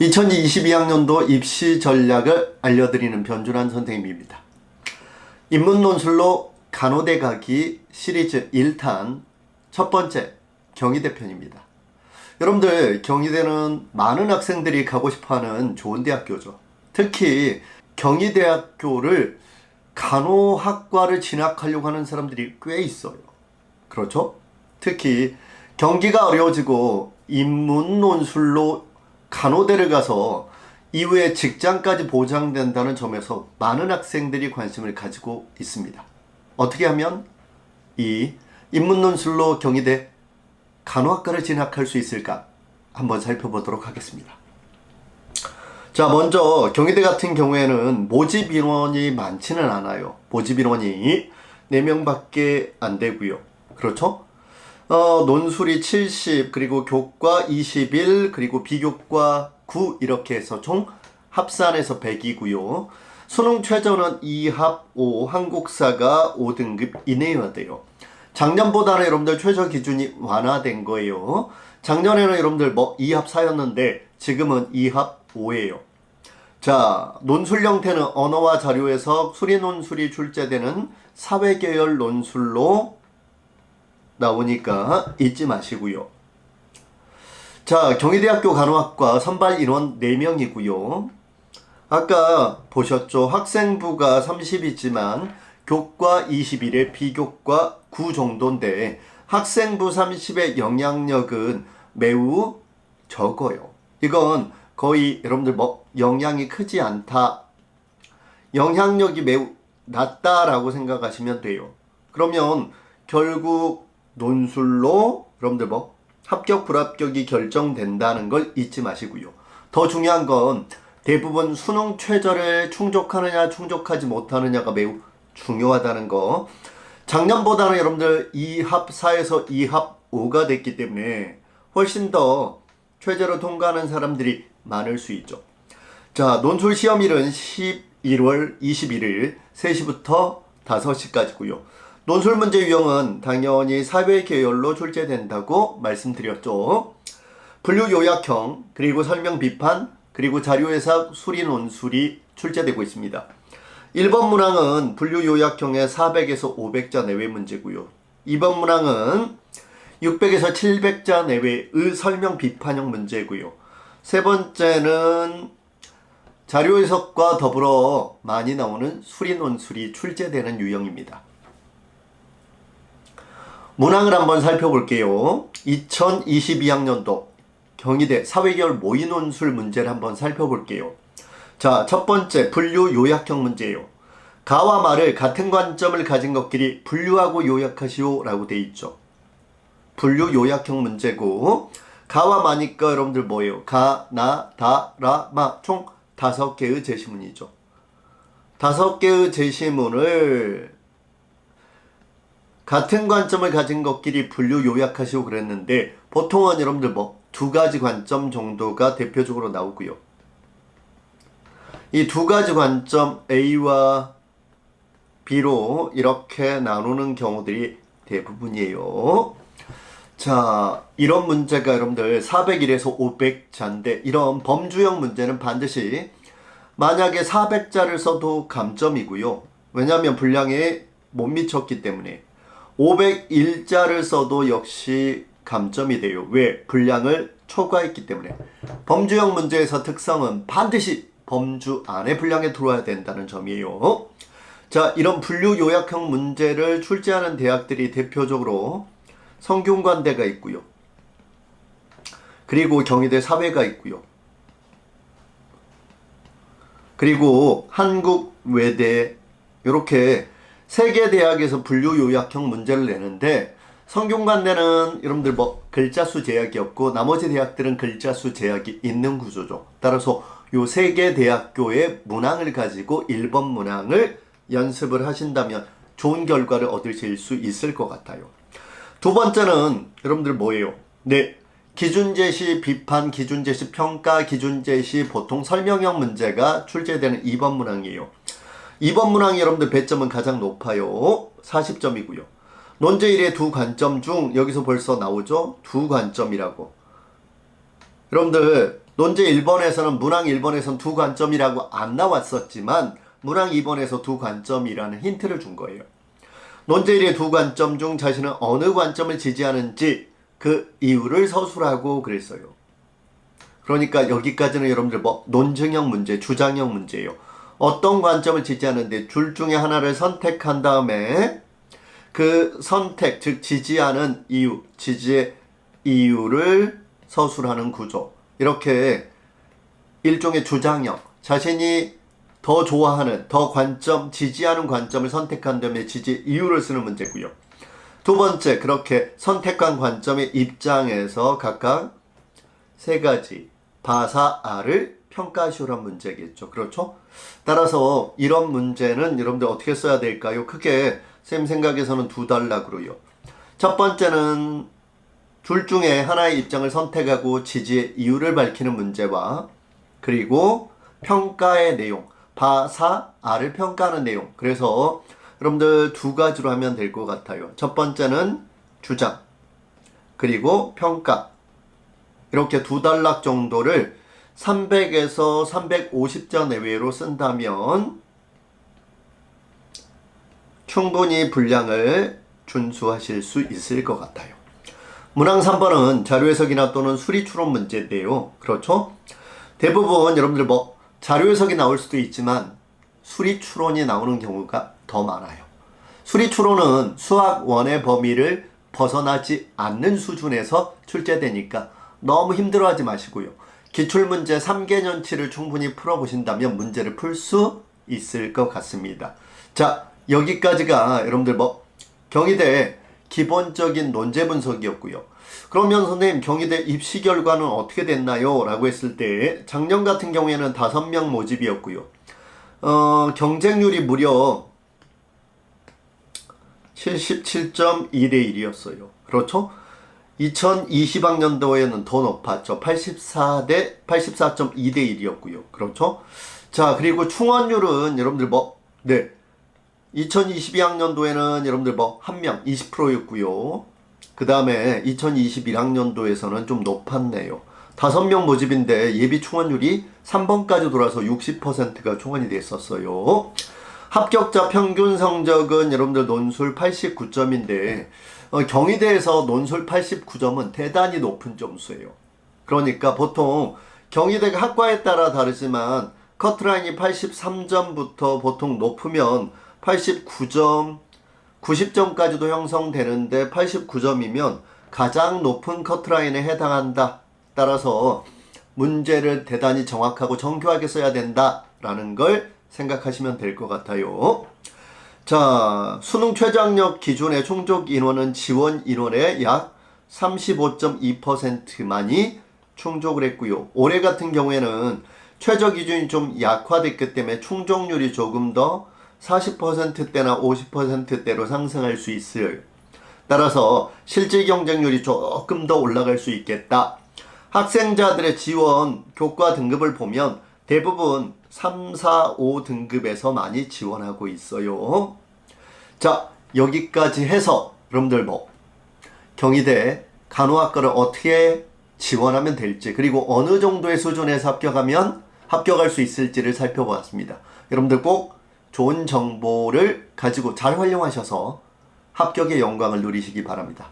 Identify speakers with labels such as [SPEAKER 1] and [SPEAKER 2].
[SPEAKER 1] 2022학년도 입시 전략을 알려드리는 변준환 선생님입니다. 인문 논술로 간호대 가기 시리즈 1탄 첫 번째 경희대 편입니다. 여러분들 경희대는 많은 학생들이 가고 싶어하는 좋은 대학교죠. 특히 경희대학교를 간호학과를 진학하려고 하는 사람들이 꽤 있어요. 그렇죠? 특히 경기가 어려워지고 인문 논술로 간호대를 가서 이후에 직장까지 보장된다는 점에서 많은 학생들이 관심을 가지고 있습니다. 어떻게 하면 이 인문 논술로 경희대 간호학과를 진학할 수 있을까? 한번 살펴보도록 하겠습니다. 자, 먼저 경희대 같은 경우에는 모집 인원이 많지는 않아요. 모집 인원이 4명밖에 안 되고요. 그렇죠? 어, 논술이 70, 그리고 교과 21, 그리고 비교과 9 이렇게 해서 총 합산해서 100이고요. 수능 최저는 2합 5, 한국사가 5등급 이내여야 돼요. 작년보다는 여러분들 최저 기준이 완화된 거예요. 작년에는 여러분들 뭐 2합 4였는데 지금은 2합 5예요. 자, 논술 형태는 언어와 자료 해석, 수리 논술이 출제되는 사회계열 논술로 나오니까 잊지 마시고요. 자, 경희대학교 간호학과 선발 인원 4명이고요. 아까 보셨죠? 학생부가 30이지만 교과 21에 비교과 9 정도인데 학생부 30의 영향력은 매우 적어요. 이건 거의 여러분들 뭐 영향이 크지 않다. 영향력이 매우 낮다라고 생각하시면 돼요. 그러면 결국 논술로 여러분들 뭐 합격 불합격이 결정된다는 걸 잊지 마시고요. 더 중요한 건 대부분 수능 최저를 충족하느냐 충족하지 못하느냐가 매우 중요하다는 거. 작년보다는 여러분들 2합 4에서 2합 5가 됐기 때문에 훨씬 더 최저를 통과하는 사람들이 많을 수 있죠. 자, 논술 시험일은 11월 21일 3시부터 5시까지고요. 논술 문제 유형은 당연히 사회 계열로 출제된다고 말씀드렸죠. 분류 요약형, 그리고 설명 비판, 그리고 자료 해석, 수리 논술이 출제되고 있습니다. 1번 문항은 분류 요약형의 400에서 500자 내외 문제고요. 2번 문항은 600에서 700자 내외의 설명 비판형 문제고요. 세 번째는 자료 해석과 더불어 많이 나오는 수리 논술이 출제되는 유형입니다. 문항을 한번 살펴볼게요. 2022학년도 경희대 사회계열 모의논술 문제를 한번 살펴볼게요. 자, 첫 번째 분류 요약형 문제예요. 가와 마를 같은 관점을 가진 것끼리 분류하고 요약하시오 라고 돼 있죠. 분류 요약형 문제고 가와 마니까 여러분들 뭐예요? 가, 나, 다, 라, 마 총 다섯 개의 제시문이죠. 다섯 개의 제시문을 같은 관점을 가진 것끼리 분류 요약하시고 그랬는데 보통은 여러분들 뭐 두 가지 관점 정도가 대표적으로 나오고요. 이 두 가지 관점 A와 B로 이렇게 나누는 경우들이 대부분이에요. 자, 이런 문제가 여러분들 401에서 500자인데 이런 범주형 문제는 반드시 만약에 400자를 써도 감점이고요. 왜냐하면 분량에 못 미쳤기 때문에 501자를 써도 역시 감점이 돼요. 왜? 분량을 초과했기 때문에. 범주형 문제에서 특성은 반드시 범주 안에 분량에 들어와야 된다는 점이에요. 자, 이런 분류 요약형 문제를 출제하는 대학들이 대표적으로 성균관대가 있고요. 그리고 경희대 사회가 있고요. 그리고 한국외대 이렇게 세개 대학에서 분류 요약형 문제를 내는데 성균관대는 여러분들 뭐 글자 수 제약이 없고 나머지 대학들은 글자 수 제약이 있는 구조죠. 따라서 요 세 개 대학교의 문항을 가지고 1번 문항을 연습을 하신다면 좋은 결과를 얻으실 수 있을 것 같아요. 두 번째는 여러분들 뭐예요? 네. 기준 제시 비판, 기준 제시 평가, 기준 제시 보통 설명형 문제가 출제되는 2번 문항이에요. 2번 문항이 여러분들 배점은 가장 높아요. 40점이고요. 논제일의 두 관점 중 여기서 벌써 나오죠? 두 관점이라고. 여러분들 논제 1번에서는 문항 1번에서는 두 관점이라고 안 나왔었지만 문항 2번에서 두 관점이라는 힌트를 준 거예요. 논제 1의 두 관점 중 자신은 어느 관점을 지지하는지 그 이유를 서술하고 그랬어요. 그러니까 여기까지는 여러분들 뭐 논증형 문제, 주장형 문제예요. 어떤 관점을 지지하는데 둘 중에 하나를 선택한 다음에 그 선택, 즉 지지하는 이유, 지지의 이유를 서술하는 구조. 이렇게 일종의 주장형, 자신이 더 좋아하는, 더 관점, 지지하는 관점을 선택한 다음에 지지 이유를 쓰는 문제고요. 두 번째, 그렇게 선택한 관점의 입장에서 각각 세 가지 바사아를 평가시오란 문제겠죠. 그렇죠? 따라서 이런 문제는 여러분들 어떻게 써야 될까요? 크게 쌤 생각에서는 두 단락으로요. 첫 번째는 둘 중에 하나의 입장을 선택하고 지지의 이유를 밝히는 문제와 그리고 평가의 내용, 바사 아를 평가하는 내용. 그래서 여러분들 두 가지로 하면 될 것 같아요. 첫 번째는 주장, 그리고 평가. 이렇게 두 단락 정도를 300에서 350자 내외로 쓴다면 충분히 분량을 준수하실 수 있을 것 같아요. 문항 3번은 자료 해석이나 또는 수리 추론 문제인데요. 그렇죠? 대부분 여러분들 뭐 자료 해석이 나올 수도 있지만 수리 추론이 나오는 경우가 더 많아요. 수리 추론은 수학 원의 범위를 벗어나지 않는 수준에서 출제되니까 너무 힘들어하지 마시고요. 기출문제 3개년치를 충분히 풀어보신다면 문제를 풀 수 있을 것 같습니다. 자, 여기까지가 여러분들 뭐 경희대 기본적인 논제 분석이었고요. 그러면 선생님 경희대 입시 결과는 어떻게 됐나요? 라고 했을 때 작년 같은 경우에는 5명 모집이었고요. 어, 경쟁률이 무려 77.2대 1이었어요. 그렇죠? 2020학년도에는 더 높았죠. 84대 84.2대 1이었고요. 그렇죠? 자, 그리고 충원율은 여러분들 뭐 네. 2022학년도에는 여러분들 뭐 한 명 20%였고요. 그다음에 2021학년도에서는 좀 높았네요. 다섯 명 모집인데 예비 충원율이 3번까지 돌아서 60%가 충원이 됐었어요. 합격자 평균 성적은 여러분들 논술 89점인데 어, 경희대에서 논술 89점은 대단히 높은 점수예요. 그러니까 보통 경희대가 학과에 따라 다르지만 커트라인이 83점부터 보통 높으면 89점, 90점까지도 형성되는데 89점이면 가장 높은 커트라인에 해당한다. 따라서 문제를 대단히 정확하고 정교하게 써야 된다 라는 걸 생각하시면 될 것 같아요. 자, 수능 최저학력 기준의 총족 인원은 지원 인원의 약 35.2%만이 충족을 했고요. 올해 같은 경우에는 최저 기준이 좀 약화됐기 때문에 충족률이 조금 더 40%대나 50%대로 상승할 수 있어요. 따라서 실질 경쟁률이 조금 더 올라갈 수 있겠다. 학생자들의 지원 교과 등급을 보면 대부분 3, 4, 5 등급에서 많이 지원하고 있어요. 자, 여기까지 해서 여러분들 뭐 경희대 간호학과를 어떻게 지원하면 될지 그리고 어느 정도의 수준에서 합격하면 합격할 수 있을지를 살펴보았습니다. 여러분들 꼭 좋은 정보를 가지고 잘 활용하셔서 합격의 영광을 누리시기 바랍니다.